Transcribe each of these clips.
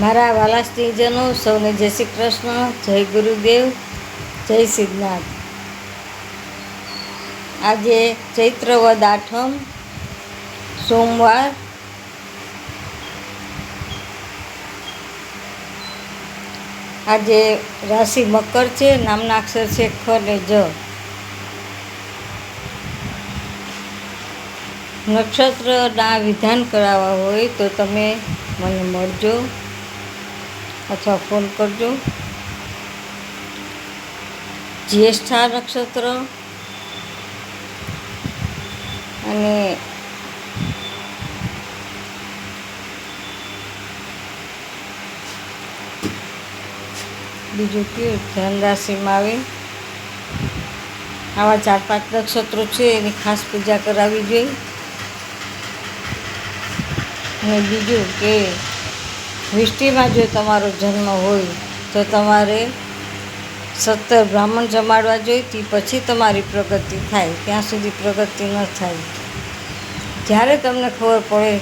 મારા વાલા સ્ત્રીજનો સૌને જય શ્રી કૃષ્ણ, જય ગુરુદેવ, જય સિદ્ધનાથ આજે ચૈત્રવદ આઠમ, સોમવાર. આજે રાશિ મકર છે, નામના અક્ષર છે ખ ને જ. નક્ષત્રના વિધાન કરાવવા હોય તો તમે મને મળજો. અથવા ફોન કરજો. જ્યેષ્ઠા નક્ષત્ર અને બીજું કયું? ધન રાશિમાં આવે. આવા ચાર પાંચ નક્ષત્રો છે, એની ખાસ પૂજા કરાવવી જોઈએ. અને બીજું કે વિષ્ટિમાં જો તમારો જન્મ હોય તો તમારે સત્તર બ્રાહ્મણ જમાડવા જોઈએ તે પછી તમારી પ્રગતિ થાય. ત્યાં સુધી પ્રગતિ ન થાય. જ્યારે તમને ખબર પડે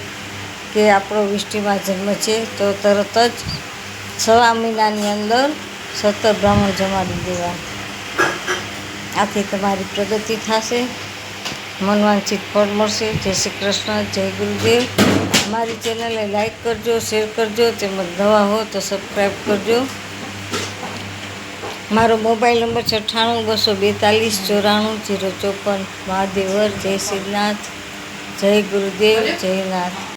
કે આપણો વિષ્ટિમાં જન્મ છે, તો તરત જ સવા મહિનાની અંદર સત્તર બ્રાહ્મણ જમાડી દેવા. આથી તમારી પ્રગતિ થશે. મનવાંછિત ફળ મળશે. જય શ્રી કૃષ્ણ, જય ગુરુદેવ. મારી ચેનલને લાઈક કરજો શેર કરજો, તેમજ નવા હો તો સબસ્ક્રાઈબ કરજો. મારો મોબાઈલ નંબર છે અઠ્ઠાણું, બસો બેતાલીસ, ચોરાણું, જીરો ચોપન. મહાદેવર, જય શ્રીનાથ, જય ગુરુદેવ, જય નાથ.